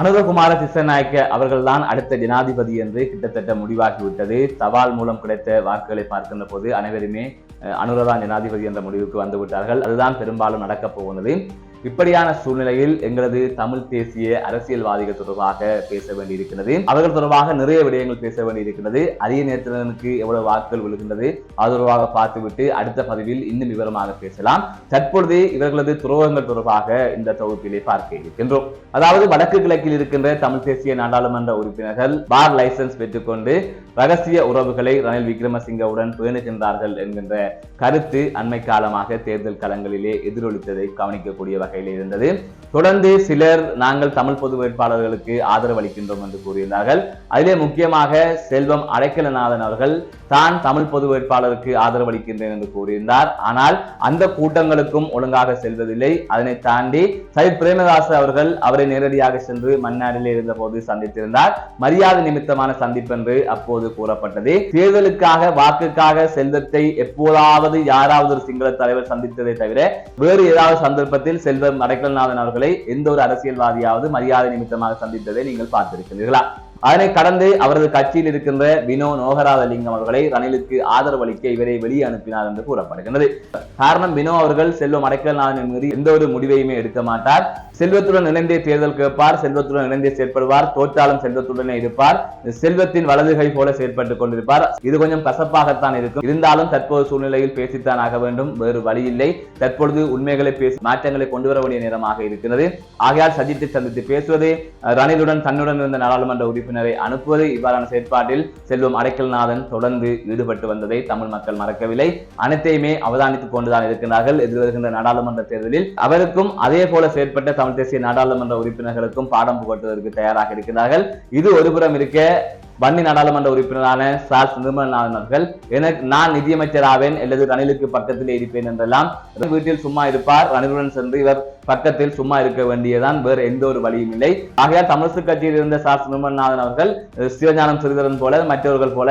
அனுரகுமார சிசநாயக்க அவர்கள்தான் அடுத்த ஜனாதிபதி என்று கிட்டத்தட்ட முடிவாகிவிட்டது. தபால் மூலம் கிடைத்த வாக்குகளை பார்க்கின்ற போது அனைவருமே அனுரதான் ஜனாதிபதி என்ற முடிவுக்கு வந்துவிட்டார்கள். அதுதான் பெரும்பாலும் நடக்கப் போகிறது இப்படியான சூழ்நிலையில் எங்களது தமிழ் தேசிய அரசியல்வாதிகள் தொடர்பாக பேச வேண்டியிருக்கிறது. அவர்கள் தொடர்பாக நிறைய விடயங்கள் பேச வேண்டியிருக்கிறது. அதிக நேரத்தினருக்கு எவ்வளவு வாக்குகள் விழுகின்றது அது தொடர்பாக பார்த்துவிட்டு அடுத்த பதிவில் இன்னும் விவரமாக பேசலாம். தற்பொழுது இவர்களது துரோகங்கள் தொடர்பாக இந்த தொகுப்பிலே பார்க்க இருக்கின்றோம். அதாவது வடக்கு கிழக்கில் இருக்கின்ற தமிழ் தேசிய நாடாளுமன்ற உறுப்பினர்கள் பார் லைசன்ஸ் பெற்றுக்கொண்டு ரகசிய உறவுகளை ரணில் விக்ரமசிங்கவுடன் பேணுகின்றார்கள் என்கின்ற கருத்து அண்மை காலமாக தேர்தல் களங்களிலே எதிரொலித்ததை கவனிக்கக்கூடிய வகையில் இருந்தது. தொடர்ந்து சிலர் நாங்கள் தமிழ் பொது வேட்பாளர்களுக்கு ஆதரவு அளிக்கின்றோம் என்று கூறியிருந்தார்கள். அதிலே முக்கியமாக செல்வம் அடைக்கலநாதன் அவர்கள் தான் தமிழ் பொது வேட்பாளருக்கு ஆதரவு அளிக்கின்றேன் என்று கூறியிருந்தார். ஆனால் அந்த கூட்டங்களுக்கும் ஒழுங்காக செல்வதில்லை. அதனை தாண்டி சயித் பிரேமதாஸ் அவர்கள் அவரை நேரடியாக சென்று மன்னாரில் இருந்த போது சந்தித்திருந்தார். மரியாதை நிமித்தமான சந்திப்பென்று அப்போது கூறப்பட்டது. தேர்தலுக்காக வாக்குக்காக செல்வத்தை எப்போதாவது யாராவது ஒரு சிங்கள தலைவர் சந்தித்ததை தவிர வேறு ஏதாவது சந்தர்ப்பத்தில் செல்வம் அடைக்கல்நாதன் அவர்களை எந்த ஒரு அரசியல்வாதியாவது மரியாதை நிமித்தமாக சந்தித்ததை நீங்கள் பார்த்திருக்கிறீர்களா? அதனை கடந்து அவரது கட்சியில் இருக்கின்ற வினோ நோகராதலிங்கம் அவர்களை ரணிலுக்கு ஆதரவு அளிக்க இவரை வெளியே அனுப்பினார் என்று கூறப்படுகின்றது. காரணம் வினோ அவர்கள் செல்வம் அடைக்கல்நாதனை மீறி எந்த ஒரு முடிவையுமே எடுக்க மாட்டார். செல்வத்துடன் இணைந்தே தேர்தல் கேட்பார் செல்வத்துடன் இணைந்தே செயற்படுவார் தோற்றாலும் செல்வத்துடனே இருப்பார். செல்வத்தின் வலதுகை போல செயற்பட்டுக் கொண்டிருப்பார். இது கொஞ்சம் கசப்பாகத்தான் இருக்கும். இருந்தாலும் தற்போது சூழ்நிலையில் பேசித்தான் ஆக வேண்டும். வேறு வழியில்லை. தற்பொழுது உண்மைகளை பேசி மாற்றங்களை கொண்டு வர வேண்டிய நேரமாக இருக்கிறது. ஆகையால் சஜித்தை சந்தித்து பேசுவது ரணிலுடன் தன்னுடன் இருந்த நாடாளுமன்ற உறுப்பினர் அனுப்புவது இவ்வாறான செயற்பாட்டில் செல்வம் அடைக்கல்நாதன் தொடர்ந்து ஈடுபட்டு வந்ததை தமிழ் மக்கள் மறக்கவில்லை. அனைத்தையுமே அவதானித்துக் கொண்டுதான் இருக்கிறார்கள் எதிர்வருகின்ற நாடாளுமன்ற தேர்தலில் அவருக்கும் அதே போல செயற்பட்ட தமிழ் தேசிய நாடாளுமன்ற உறுப்பினர்களுக்கும் பாடம் புகட்டுவதற்கு தயாராக இருக்கிறார்கள் இது ஒருபுறம் இருக்க வன்னி நாடாளுமன்ற உறுப்பினரான சார் நிர்மலநாதன் அவர்கள் எனக்கு நான் நிதியமைச்சர் ஆவேன் அல்லது ரணிலுக்கு பக்கத்தில் இருப்பேன் என்றெல்லாம் வீட்டில் சும்மா இருப்பார் ரணிலுடன் சென்று இவர் பக்கத்தில் சும்மா இருக்க வேண்டியதான் வேறு எந்த ஒரு வழியும் இல்லை. ஆகையால் தமிழரசு கட்சியில் இருந்த சார் நிர்மலநாதன் அவர்கள் சிவஞானம் சிறிதரன் போல மற்றவர்கள் போல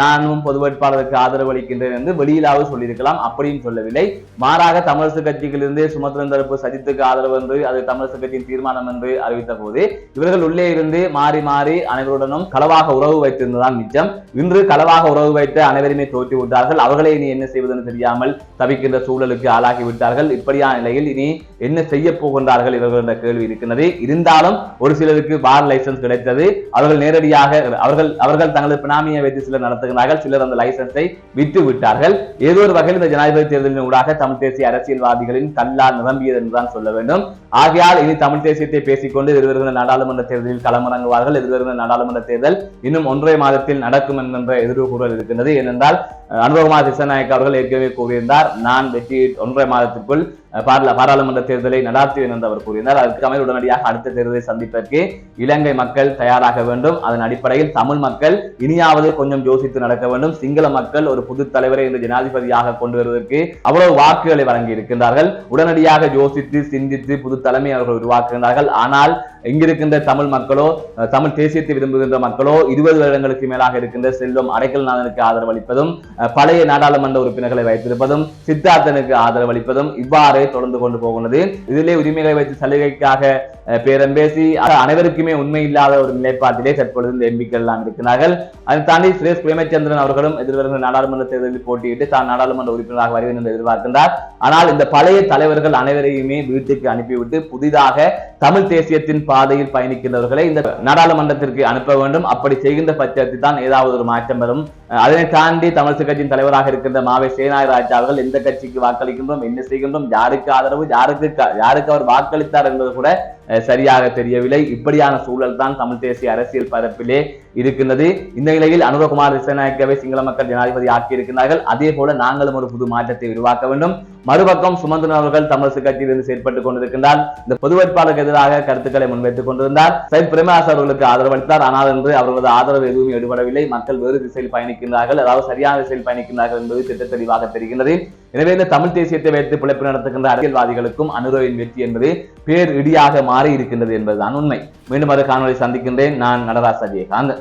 நானும் பொது வேட்பாளருக்கு ஆதரவு அளிக்கின்றேன் என்று வெளியிலாவது சொல்லியிருக்கலாம் அப்படியும் சொல்லவில்லை. மாறாக தமிழரசு கட்சியிலிருந்து சுமத்திரன் தரப்பு சஜித்துக்கு ஆதரவு என்று அது தமிழரசு கட்சியின் தீர்மானம் என்று அறிவித்த போது இவர்கள் உள்ளே இருந்து மாறி மாறி அனைவருடனும் களவாக உறவு உறவு வைத்திருந்ததான் மிச்சம் இன்று களவாக உறவு வைத்து அனைவருமே தோற்றி விட்டார்கள். அவர்களை இனி என்ன செய்வதென்று தெரியாமல் தவிக்கின்ற சூழலுக்கு ஆளாகி விட்டார்கள். இப்படியான நிலையில் இனி என்ன செய்ய போகின்றார்கள் இவர்கள் என்ற கேள்வி இருக்கிறது இருந்தாலும் ஒரு சிலருக்கு பார் லைசன்ஸ் கிடைத்தது. அவர்கள் நேரடியாக அவர்கள் அவர்கள் தங்களது பினாமியை வைத்து சிலர் நடத்துகிறார்கள். சிலர் அந்த லைசன்ஸை விட்டு விட்டார்கள். ஏதோ ஒரு வகையில் இந்த ஜனாதிபதி தேர்தலின் ஊடாக தமிழ் தேசிய அரசியல்வாதிகளின் கல்லால் நிரம்பியது என்றுதான் சொல்ல வேண்டும். ஆகையால் இனி தமிழ் தேசியத்தை பேசிக்கொண்டு எதிர்வருகிற நாடாளுமன்ற தேர்தலில் களமிறங்குவார்கள். எதிர்வருகிற நாடாளுமன்ற தேர்தல் இன்னும் ஒன்றரை மாதத்தில் நடக்கும் என்கின்ற எதிர்வு கூறல் இருக்கின்றது. ஏனென்றால் அனுபவமா அனுபவகுமார் திசநாயக் அவர்கள் ஏற்கனவே கூறியிருந்தார் நான் வெற்றி ஒன்றரை மாதத்திற்குள் பார்ல பாராளுமன்ற தேர்தலை நடாத்துவேன் என்று அவர் கூறினார் அதற்கு அமைய உடனடியாக அடுத்த தேர்தலை சந்திப்பதற்கு இலங்கை மக்கள் தயாராக வேண்டும். அதன் அடிப்படையில் தமிழ் மக்கள் இனியாவது கொஞ்சம் யோசித்து நடக்க வேண்டும். சிங்கள மக்கள் ஒரு புது தலைவரை இன்று ஜனாதிபதியாக கொண்டு வருவதற்கு அவ்வளவு வாக்குகளை வழங்கி இருக்கின்றார்கள். உடனடியாக யோசித்து சிந்தித்து புது தலைமை அவர்கள் உருவாக்குகின்றார்கள். ஆனால் இங்கிருக்கின்ற தமிழ் மக்களோ தமிழ் தேசியத்தை விரும்புகின்ற மக்களோ இருபது வருடங்களுக்கு மேலாக இருக்கின்ற செல்வம் அடைக்கல்நாதனுக்கு ஆதரவு அளிப்பதும் பழைய நாடாளுமன்ற உறுப்பினர்களை வைத்திருப்பதும் சித்தார்த்தனுக்கு ஆதரவு அளிப்பதும் இவ்வாறு தொடர்ந்து கொண்டு போகிறது இதிலே உரிமைகளை வைத்து சலுகைக்காக பேரம் பேசி அனைவருக்குமே உண்மை இல்லாத ஒரு நிலைப்பாட்டிலே தற்பொழுது இந்த எம்பிக்கள் எல்லாம் இருக்கிறார்கள். அதை தாண்டி சுரேஷ் பிரேமச்சந்திரன் அவர்களும் எதிர்வருகிற நாடாளுமன்ற தேர்தலில் போட்டியிட்டு தான் நாடாளுமன்ற உறுப்பினராக வருவேன் என்று எதிர்பார்க்கின்றார். ஆனால் இந்த பழைய தலைவர்கள் அனைவரையுமே வீட்டுக்கு அனுப்பிவிட்டு புதிதாக தமிழ் தேசியத்தின் பாதையில் பயணிக்கின்றவர்களை இந்த நாடாளுமன்றத்திற்கு அனுப்ப வேண்டும். அப்படி செய்கின்ற பட்சத்தில் தான் ஏதாவது ஒரு மாற்றம் வரும். அதனை தாண்டி தமிழ் கட்சியின் தலைவராக இருக்கின்ற மாவை சேனாயராஜா அவர்கள் எந்த கட்சிக்கு வாக்களிக்கின்றோம் என்ன செய்கின்றோம் யார் யாருக்கு ஆதரவு யாருக்கு யாருக்கு அவர் வாக்களித்தார் என்பது கூட சரியாக தெரியவில்லை. இப்படியான சூழல் தான் தமிழ் தேசிய அரசியல் பரப்பிலே இருக்கின்றது. இந்த நிலையில் அனுரகுமார் திசநாயக்கவை சிங்கள மக்கள் ஜனாதிபதி ஆக்கியிருக்கிறார்கள். அதே போல நாங்களும் ஒரு புது மாற்றத்தை உருவாக்க வேண்டும். மறுபக்கம் சுமந்திரன் அவர்கள் தமிழரசு கட்சியிலிருந்து செயல்பட்டுக் கொண்டிருக்கின்றார். இந்த பொது வேட்பாளருக்கு எதிராக கருத்துக்களை முன்வைத்துக் கொண்டிருந்தார். சைத் பிரேமதாஸ் அவர்களுக்கு ஆதரவு அளித்தார். ஆனால் என்று அவர்களது ஆதரவு எதுவும் எடுபடவில்லை. மக்கள் வேறு திசையில் பயணிக்கின்றார்கள். அதாவது சரியான திசையில் பயணிக்கின்றார்கள் என்பது திட்ட தெளிவாக தெரிகின்றது. எனவே இந்த தமிழ் தேசியத்தை வைத்து பிழைப்பு நடத்துகின்ற அரசியல்வாதிகளுக்கும் அனுரோவின் வெற்றி என்பது பேர் இடியாக மாறி இருக்கின்றது என்பதுதான் உண்மை. மீண்டும் ஒரு காணொலி சந்திக்கின்றேன். நான் நடராஜ் அஜயகாந்த்